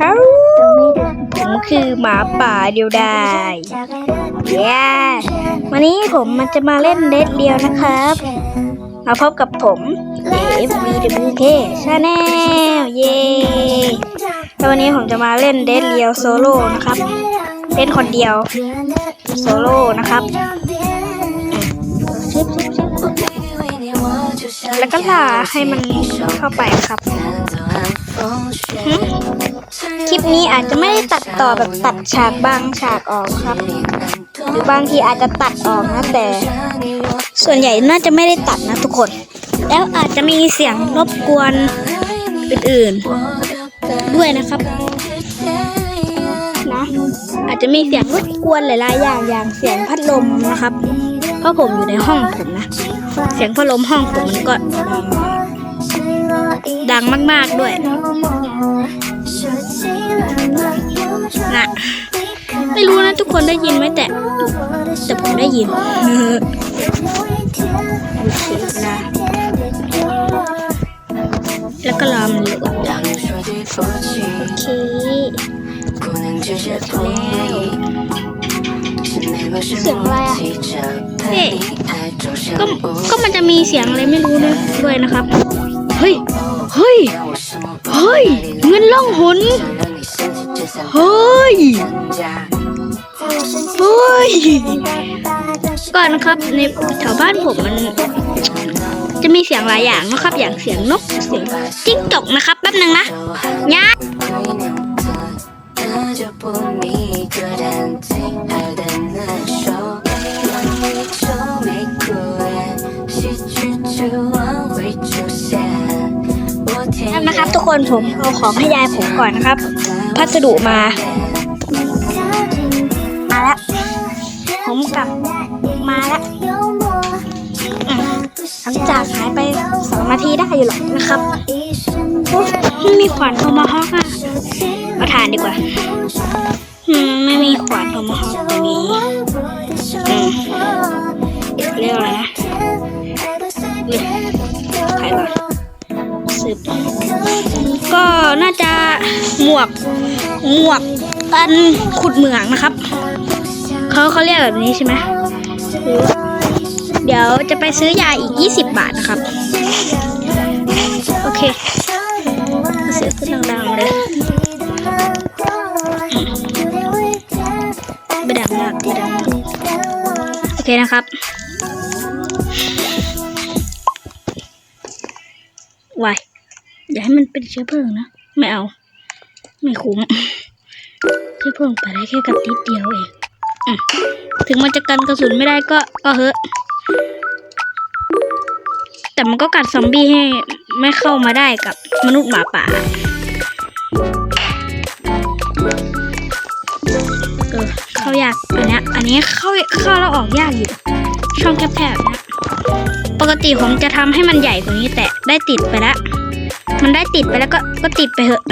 เอ้าผมคือหมาป่าเดียวดายเย้วันนี้ผมมันจะมาเล่นเดดเดียวนะครับมาพบกับผม FVWK Channel เย้แล้ววันนี้ผมจะมาเล่นเดดเดียวโซโล่นะครับ เล่นคนเดียวโซโล่นะครับชึบชึบชึบแล้วก็ลาให้มันเข้าไปครับ คลิปนี้อาจจะไม่ได้ตัดต่อแบบตัดฉากบางฉากออกครับ หรือบางทีอาจจะตัดออกนะแต่ ส่วนใหญ่น่าจะไม่ได้ตัดนะทุกคน แล้วอาจจะมีเสียงรบกวนอื่นๆด้วยนะครับนะอาจจะมีเสียงรบกวนหลายๆอย่างอย่างเสียงพัดลมนะครับ เพราะผมอยู่ในห้องผมนะ เสียงพัดลมห้องผมมันก็ดังมาก ๆด้วย นะไม่รู้นะทุกคนได้ยินไหมแต่ แต่ผมได้ยินโอเคนะแล้วก็รอมันโหลดโอเคเสียงอะไรอะเฮ้ก็ก็มันจะมีเสียงอะไรไม่รู้ด้วยด้วยนะครับ เฮ้ย เฮ้ย เฮ้ย เงินล่องหนเฮ้ย เฮ้ย ก่อนนะครับในแถวบ้านผมมัน จะมีเสียงหลายอย่างนะครับ อย่างเสียงนก เสียงจิ้งจกนะครับแป๊บหนึงนะยะ คนผมเอาของให้ยายผมก่อนนะครับ พัสดุมา มาแล้วผมกลับมาแล้วหลังจากหายไปสองนาทีได้อยู่หรอกนะครับอุ๊ยไม่มีขวานโทมาฮอกอะมาทานดีกว่าไม่มีขวานโทมาฮอก น่าจะหมวกหมวกอันขุดเหมืองนะครับเขาเขาเรียกแบบนี้ใช่ไหมเดี๋ยวจะไปซื้อยาอีก 20 บาทนะครับ โอเคเสียงขึ้นดังๆเลยไม่ดังมากไม่ดังโอเคนะครับวาย อย่าให้มันเป็นเชื้อเพลิงนะ ไม่เอา ไม่คุ้มเชื้อเพลิงไปได้แค่กับนิดเดียวเองถึงมันจะกันกระสุนไม่ได้ก็ก็เฮอะแต่มันก็กัดซอมบี้ให้ไม่เข้ามาได้กับมนุษย์หมาป่าเออเข้ายากอันนี้อันนี้เข้าเข้าแล้วออกยากอยู่ ช่องแคบๆนะปกติผมจะทำให้มันใหญ่กว่านี้แต่ได้ติดไปแล้ว มันได้ติดไปแล้วก็ก็ติดไปเถอะ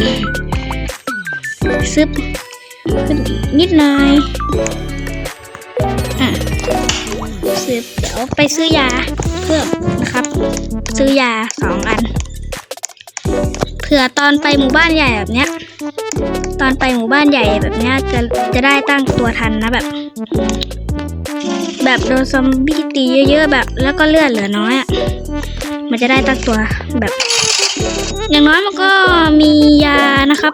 ซึบขึ้นนิดหน่อย อะซื้อเดี๋ยวไปซื้อยาเพิ่มนะครับ ซื้อยาสองอัน เผื่อตอนไปหมู่บ้านใหญ่แบบเนี้ย ตอนไปหมู่บ้านใหญ่แบบเนี้ยจะจะได้ตั้งตัวทันนะแบบ แบบโดนซอมบี้ตีเยอะๆแบบ แล้วก็เลือดเหลือน้อยอะ มันจะได้ตั้งตัวแบบ อย่างน้อยมันก็มียานะครับ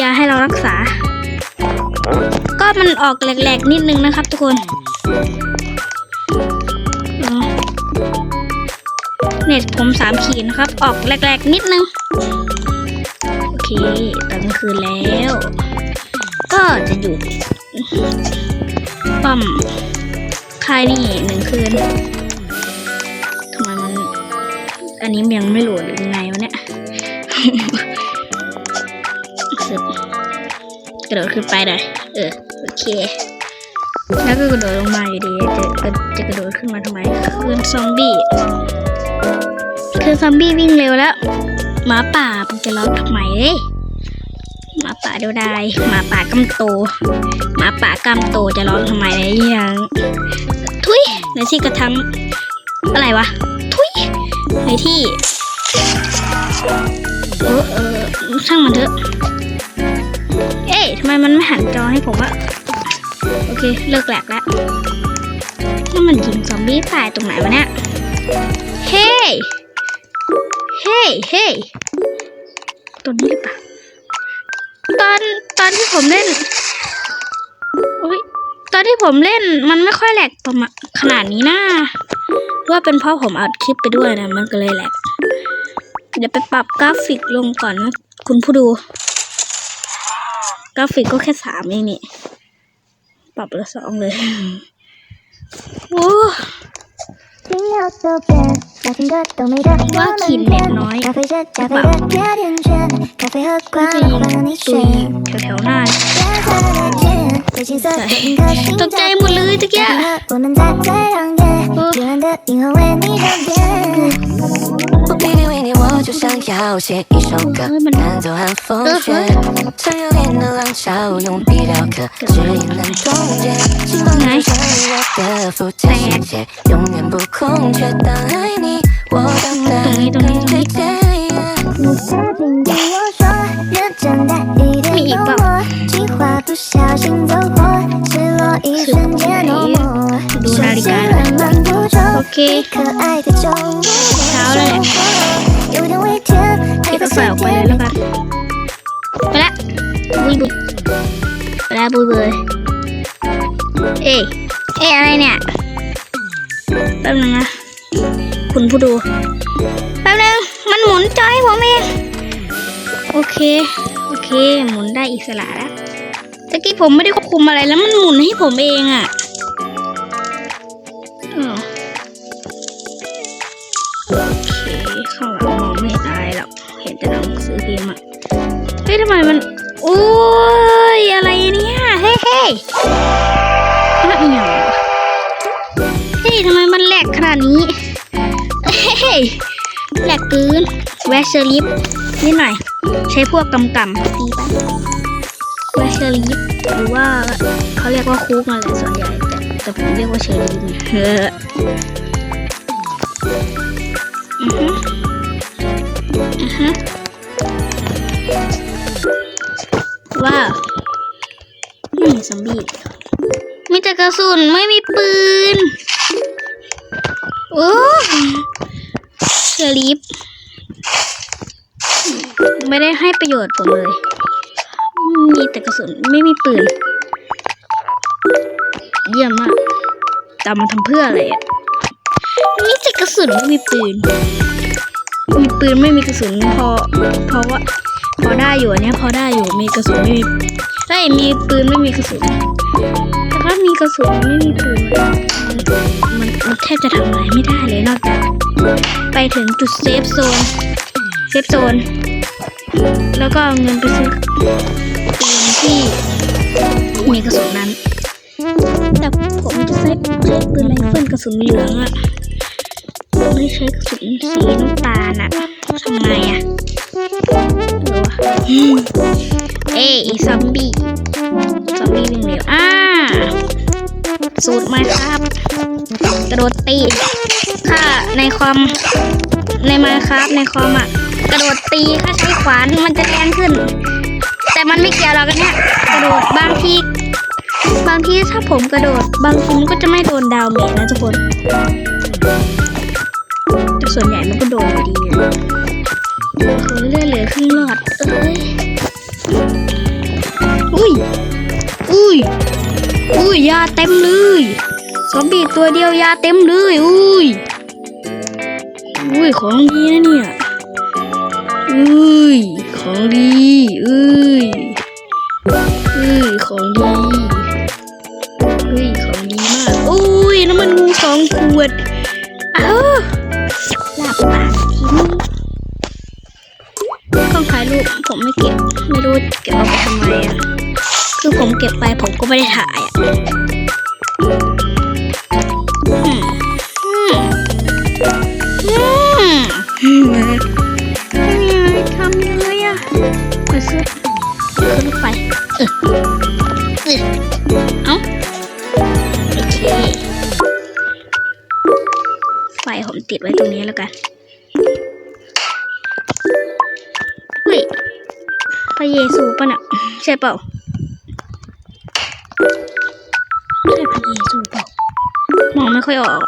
ยาให้เรารักษา ก็มันออกแหลกๆนิดนึงนะครับ ทุกคนเน็ตผมสามขีดนะครับ ออกแหลกๆนิดนึง โอเคตอนกลางคืนแล้ว ก็จะอยู่ป้อมค่ายนี่หนึ่งคืน อันนี้ยังไม่โหลดหรือยังไงวะเนี่ยสึบกระโดดขึ้นไปเลยเออโอเค แล้วก็กระโดดลงมาอยู่ดี จะจะกระโดดขึ้นมาทำไมคืนซอมบี้คืนซอมบี้วิ่งเร็วแล้วหมาป่ามันจะร้องทำไมเอ้ยหมาป่าเดียวดายหมาป่ากำโตหมาป่ากำโตจะร้องทำไมเนี่ยยังทุยในที่กระทังอะไรวะ ทุยในที่เออเออช่างมันเถอะ เอ๊ะทำไมมันไม่หันจอให้ผมวะโอเค เลิกแหลกแล้วนี่มันยิงซอมบี้ตายตรงไหนวะเนี่ยเฮ้เฮ้เฮ้ยตัวนี้หรือเปล่าตอนตอนที่ผมเล่นอุ๊ยตอนที่ผมเล่นมันไม่ค่อยแหลกประมาณขนาดนี้นะหรือ ว่าเป็นเพราะผมอัดคลิปไปด้วยนะมันก็เลยแหละเดี๋ยวไปปรับกราฟิกลงก่อนนะ คุณผู้ดู กราฟิกก็แค่สามเองนี่ ปรับละสองเลย โอ้ว่าขีดเน็ตน้อยปรับจะยิงตุยแถวๆหน้า ตกใจ 辰， หมดเลยตะเกีย 我们在最亮点，圆圆的银河为你装点。我偏偏为你，我就想要写一首歌，弹奏和风雪，像热烈的浪潮，用笔雕刻，指引能冻结，希望能成为我的附加世界，永远不空缺。当爱你，我当然更推荐。 มีอีกเปล่าดูนาฬิกาโอเคเช้าแล้วแหละพี่ก็ใส่ออกไปเลยแล้วกันไปละบุยบุยไปละบุยบุยเอ้เอ้อะไรเนี่ยแป๊บนึงนะคุณผู้ดู มันหมุนจอยผมเองโอเค โอเค หมุนได้อิสระแล้วตะกี้ผมไม่ได้ควบคุมอะไรแล้วมันหมุนให้ผมเองอะ่ะโอเคข้างหลังมองไม่เห็นอะไรหรอกเห็นแต่หนังสือพิมพ์อะเฮ้ยทำไมมันโอ้ยอะไรเนี่ยเฮ้ยเฮ้ยมันอีหยังวเฮ้ยทำไมมันแหลกขนาดนี้เฮ้ยแหลกเกิน วชเชอริฟนิดหน่อย ใช้พวกกำกำตีไปแวชเชอริฟหรือว่าเขาเรียกว่าคุกนั่นแหละส่วนใหญ่แต่แต่ผมเรียกว่าเชอริฟเฮ้ออือฮึอือฮึว้าวไม่มีซอมบี้มีแต่กระสุนไม่มีปืนโอ้เชอริฟ ไม่ได้ให้ประโยชน์ผมเลย มีแต่กระสุนไม่มีปืน เยี่ยมมากตามมาทำเพื่ออะไรอะมีแต่กระสุนไม่มีปืน มีปืนไม่มีกระสุนพอเพราะว่าพอได้อยู่อันเนี้ยพอได้อยู่มีกระสุนไม่มีเฮ้ยมีปืนไม่มีกระสุนแต่ถ้ามีกระสุนไม่มีปืนมันมันมันแทบจะทำอะไรไม่ได้เลยนอกจากไปถึงจุดเซฟโซนเซฟโซน แล้วก็เอาเงินไปซื้อปืนที่มีกระสุนนั้น แต่ผมจะใช้ปืนไรเฟิลกระสุนเหลืองอะไม่ใช้กระสุนสีน้ำตาลอะทำไงอะเอ้ยไอ้ซอมบี้ ซอมบี้วิ่งเร็วอ่า สูตรมาครับกระโดดตีถ้าในคอมในมาครับในคอมอะ กระโดดตีถ้าใช้ขวานมันจะแรงขึ้น แต่มันไม่เกี่ยวหรอกอันเนี่ยกระโดดบางทีบางทีถ้าผมกระโดด บางทีมันก็จะไม่โดนดาวเมจนะทุกคนแต่ส่วนใหญ่มันก็โดนอยู่ดีอะโอ้โหเลือดเหลือครึ่งหลอดเอ้ยอุ้ยอุ้ย อุ้ยยาเต็มเลยซอมบี้ตัวเดียวยาเต็มเลยอุ้ยอุ้ยของดีนะเนี่ยอุ้ยของดีอุ้ยอุ้ยของดีอุ้ยของดีมากอุ้ยน้ำมันงูสองขวดเอ้าลาบปากทีนี้กล้องถ่ายรูปผมไม่เก็บไม่รู้เก็บเอาไปทำไมอะ คือผมเก็บไปผมก็ไม่ได้ถ่ายอะอืมอืมอืมทำยังไงอะไปซื้อขึ้นไฟเออเออเอ้าโอเคไฟผมติดไว้ตรงนี้แล้วกันเฮ้ยพระเยซูป่ะน่ะใช่เปล่า ค่อยออก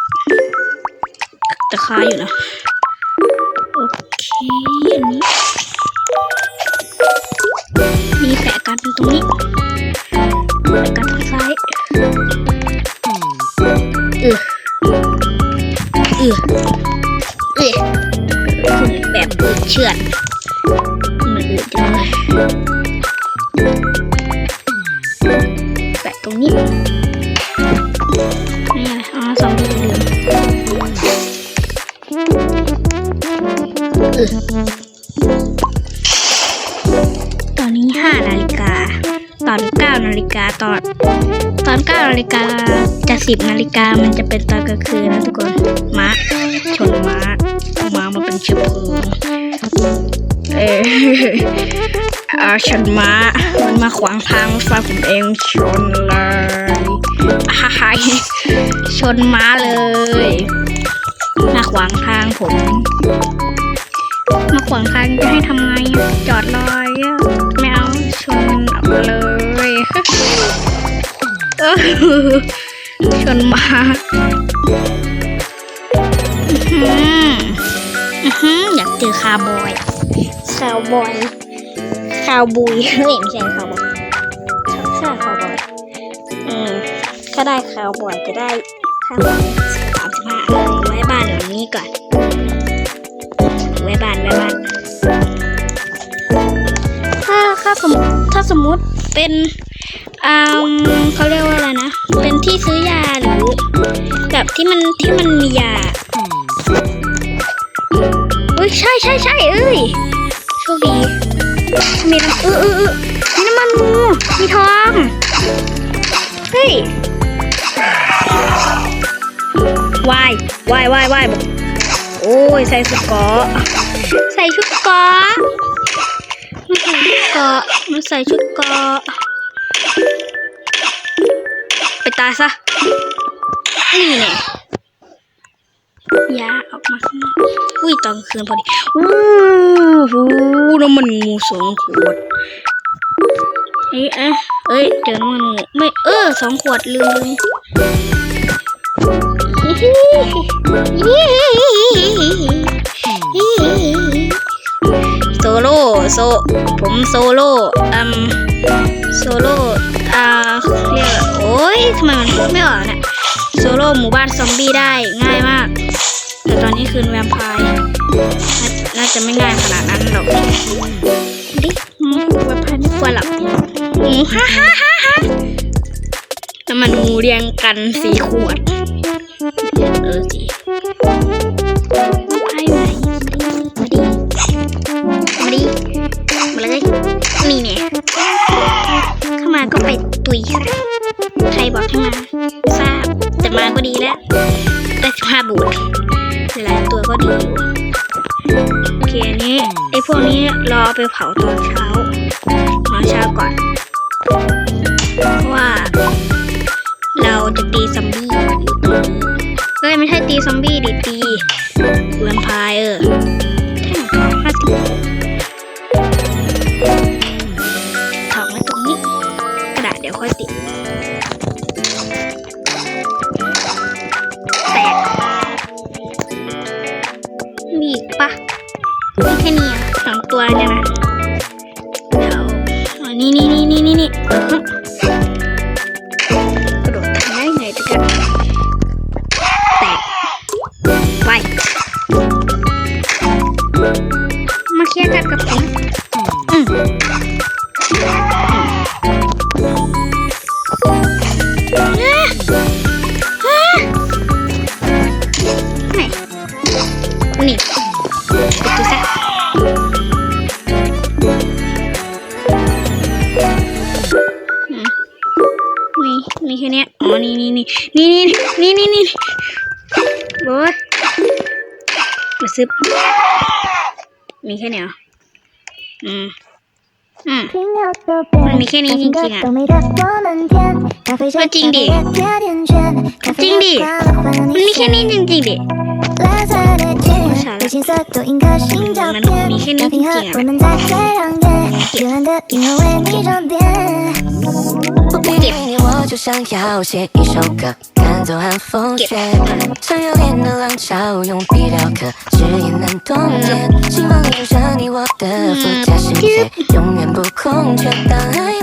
แต่คาอยู่นะ สิบนาฬิกามันจะเป็นตอนกลางคืนนะทุกคนม้าชนม้าม้ามาเป็นเชื้อเพลิงเอออาชนม้ามันมาขวางทางรถไฟผมเองชนเลยฮ่าฮ่าชนม้าเลยมาขวางทางผมมาขวางทางจะให้ทำไงจอดลอยไม่เอาชนเอาเลย เออชนมาอือหืออื้อหือยากเจอคาร์บอยคาวบอยคาวบุยเฮ้ยไม่ใช่คาวบอยใช่คาวบอยอืมถ้าได้คาวบอยจะได้ค่าสามสิบห้าไว้บ้านหลังนี้ก่อนไว้บ้านไว้บ้านถ้าถ้าสมมติถ้าสมมติเป็น อ่าเขาเรียกว่าอะไรนะ เป็นที่ซื้อยาหรือแบบที่มันที่มันมียาเอ้ยใช่ใช่ใช่เอ้ยโชคดีมีน้ำเออเออเออมีน้ำมันงูมีทองเฮ้ยวายวายวายวายบอกโอ้ยใส่ชุดเกาะใส่ชุดเกาะมาใส่ชุดเกาะมาใส่ชุดเกาะ ไปตายซะ นี่เนี่ยยาออกมาข้างนอกอุ้ยตอนกลางคืนพอดีอู้หูน้ำมันงูสองขวดเอ้ยเอ้ยเอ้ยเจอน้ำมันงูไม่เออสองขวดลืมโซ โล่โซ ผมโซโล่อืมโซโล่อ่าเรียกโอ้ยทำไมมันพูดไม่ออกเนี่ยโซโล่หมู่บ้านซอมบี้ได้ง่ายมาก แต่ตอนนี้คืนแวมไพร์น่าจะไม่ง่ายขนาดนั้นหรอกดิอืมแบบพันไม่ควรหลับงูฮ่าฮ่าฮ่าฮ่าแล้วมันงูเรียงกันสี่ขวดเออสิ ดีแล้วได้สิบห้าบูทหลายตัวก็ดีอยู่โอเคอันนี้ไอ้พวกนี้รอเอาไปเผาตอนเช้าตอนเช้าก่อน เพราะว่า เราจะตีซอมบี้อยู่ตรงนี้เอ้ยไม่ใช่ตีซอมบี้ มีมีแค่นี้อ๋อนี่นี่นี่นี่นี่นี่นี่นี่บอสมาซื้อมีแค่นี้เหรอืมอืมมันมีแค่นี้จริงๆอะก็จริงดิจริงดิมันมีแค่นี้จริงๆดิ不行色多应该寻找遍，那平和我们在最让点，约翰的音乐。就想要写一首歌，赶走寒风雪。穿越恋的浪潮，用笔雕刻，只言难洞见。心房里住着你我的附加世界，永远不空缺。当爱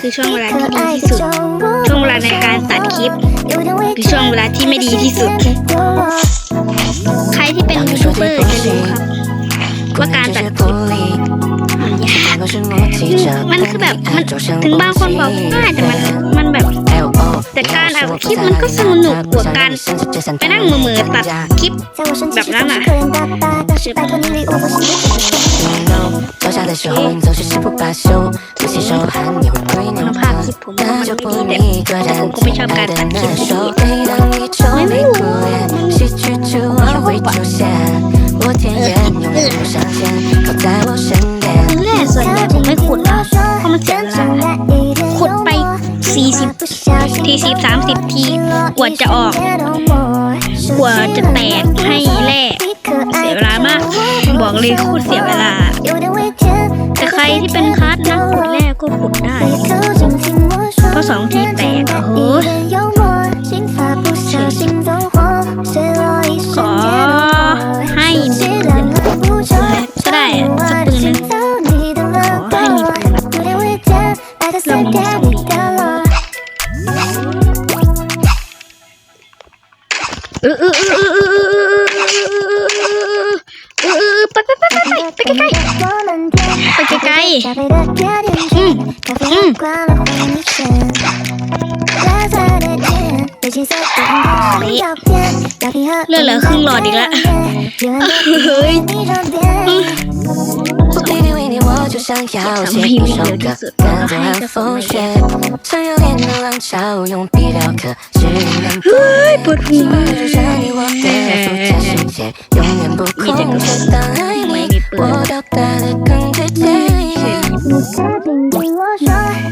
คือช่วงเวลาที่ดีที่สุด ช่วงเวลาในการตัดคลิปคือช่วงเวลาที่ไม่ดีที่สุด ใครที่เป็นยูทูบเบอร์จะรู้ครับว่าการตัดคลิปมันยากมันคือแบบมันถึงบางคนบอกง่ายแต่มันมันแบบแต่การอัดคลิปมันก็สนุกกว่าการไปนั่งมือมือตัดคลิปแบบนั้นอะ 手，下的时候你总是誓不罢休，不洗手喊你会跪牛哥，那就不你个人亲爱的那首。每当你愁眉苦脸，喜剧之王会出现，我天眼永远不上线，靠在我身边。我们练，我们滚了，他们捡。20 ทีสิบสามสิบทีกว่าจะออก กว่าจะแตกให้แลกเสียเวลามาก บอกเลยโคตรเสียเวลา แต่ใครที่เป็นคัสนักขุดแร่ก็ขุดได้ เพราะสองทีแตกโอ้ขอให้หนึ่งก็ได้สักปืนนึงให้มีปืนร เออเออเออเออเออไปไปไปไปไปไปใกล้ๆไปใกล้ๆอืมอืมเลือดเหลือครึ่งหลอดอีกแล้วเฮ้ย 你，我就想要写一首歌，赶走寒风雪。穿越恋的浪潮，用笔雕刻，只言难洞 ปวดหั 见。 ว 住着你我的附加世界，永远不空缺。当爱你，我到达的更直接。你曾经对我说，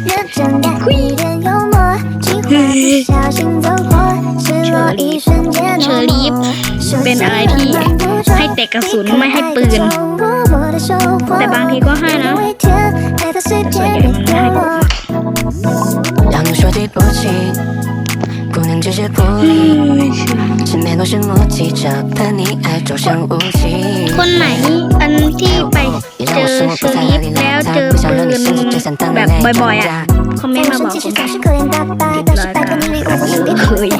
认真带一点幽默，情话不小心走火，失落一瞬间 เชอ 浓 รีฟ 墨。 เป็นอะไรที่ให้แต่กระสุนไม่ให้ปืน แต่บางทีก็ให้นะ ส่วนใหญ่มันไม่ให้ผม 让我说对不起，姑娘只是不理，身边都是目击者，盼你爱走向无期。 คนไหนอันที่ไป เจอสลิปแล้วเจอปืนแบบบ่อยๆอะคอมเมนต์มาบอกผมเฮ้ย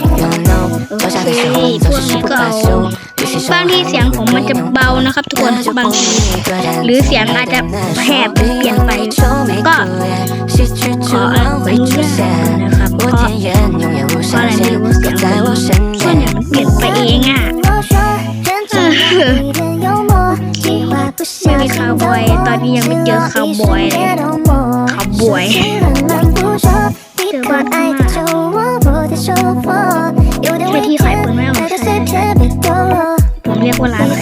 โอเคพวกนี้ก็เอาบางที่เสียงผมมันจะเบานะครับ ทุกคนบางหรือเสียงอาจจะแผ่เปลี่ยนไปก็ขออนุญาตนะครับเพราะอะไรไม่รู้เสียงมส่วนใหญ่มันเปลี่ยนไปเองอะาวบอยตอนนี้ยังไม่เจอคาวบอยเลยคาวบอยเจอแค่ที่ขายปืนไม่เอาใช้ผมเรียกว่าร้านอะไร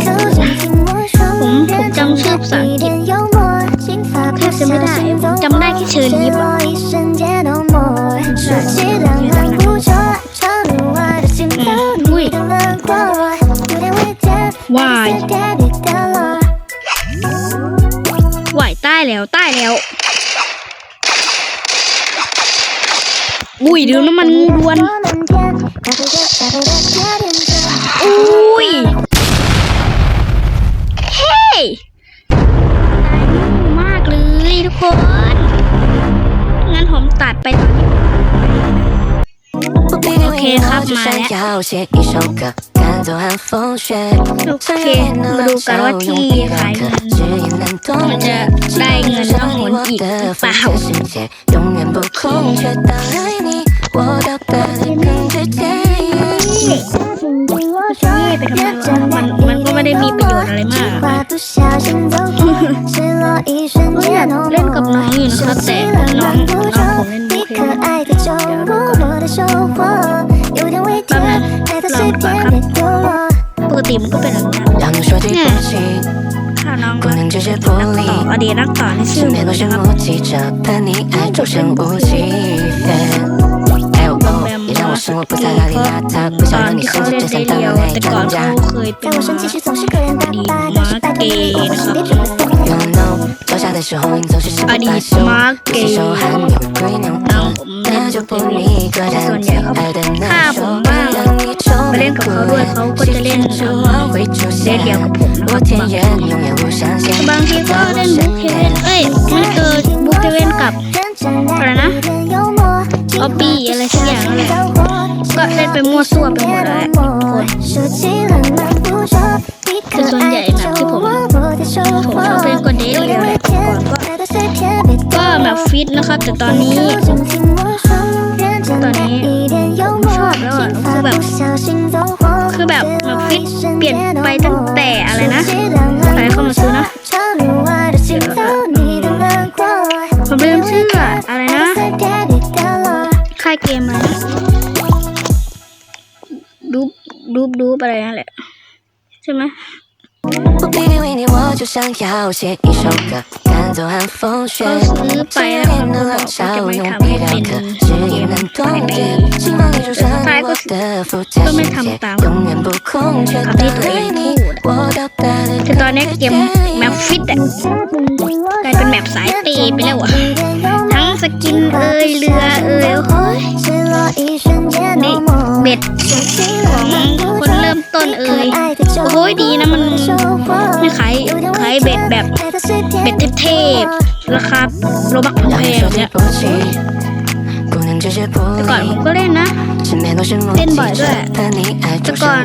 แล้วใต้แล้ว บุ้ยดูน้ำมันงูรวนอุ้ยเฮ้ยมากเลยทุกคนงั้นผมตัดไปตอนนี้โอเคครับมาแล้ว โอเค มาดูกันว่าที่ขายมันจะได้เงินทั้งหมดอีกหรือเปล่านี่ไทำมัมันก็ไม่ได้มีประโยชน์อะไรมากเล่นเล่นกับน้องอยู่นะครับแต่น้องน้องผมเล่นไม่ค่อยเดี๋ยวดูก่อนแป๊บนึงเราครับ ติมันก็เป็นแบบนี้เนี่ยถ้าน้องรักนักต่ออดีตนักต่อที่ชื่อเหมือนกันครับ生活不再邋里邋遢，不想让你生活只想当个累赘家。但我生气时总是个人打扮，但是大家给我的是别怎么在。No no，吵架的时候你总是十不罢休，有些时候还扭亏扭捏，那就不理个人最爱的难受，让你。 มาเล่นกับเขาด้วยเขาก็จะเล่นเล่นเดียวกับผมแล้วก็บางทีก็เล่นบุกเทเว่นเอ้ยไม่เจอบุกเทเว่นกับอะไรนะออบบี้อะไรสักอย่างเลยก็เล่นไปมั่วซั่วไปหมดแล้วคนคือส่วนใหญ่แบบที่ผมผมชอบเล่นก็เดทเลยก่อนก็ก็แบบฟิตนะครับแต่ตอนนี้ ตอนนี้ผมชอบแล้วอะคือแบบคือแบบแบบฟิตเปลี่ยนไปตั้งแต่อะไรนะใครเข้ามาซื้อนะผมลืมชื่ออะอะไรนะค่ายเกมอะไรนะดูบดูบดูบอะไรนั่นแหละใช่ไหม 不必定为你，我就想要写一首歌，赶走寒风雪。 ก็ซื้อไปแล้วเขาก็บอกว่าจะไม่ทำให้เป็นเกมภายใน希望你住上我的副驾驶键，永远不空缺。对你，我表达的 คือตอนนี้เกมแมปฟิตอะกลายเป็นแมปสายเตะไปแล้วอะทั้ง กินเอยเรือเอยโอ้ยในเบ็ดของคนเริ่มต้นเอ่ยโอ้ยดีนะมันไม่ขายขายเบ็ดแบบเบ็ดเทพๆราคาโลบักแพงเนี่ยแต่ก่อนผมก็เล่นนะ เล่นบ่อยด้วยแต่ก่อน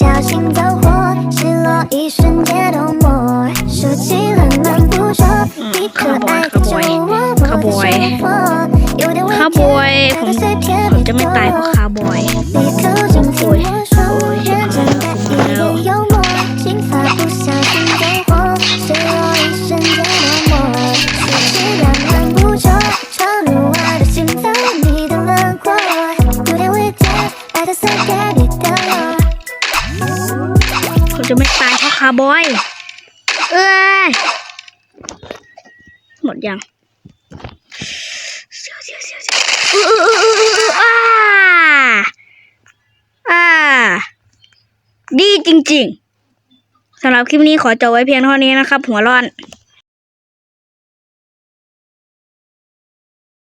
小心走火，失落一瞬间都没。说起浪漫不说，你可爱的酒窝我的生活，有点危 คาร์บอย 险， ผม 爱的随便 ผมจะไม่ตายเพราะคาร์บอย 别 ดีจริงๆสำหรับคลิปนี้ขอจบไว้เพียงเท่านี้นะครับ หัวร้อน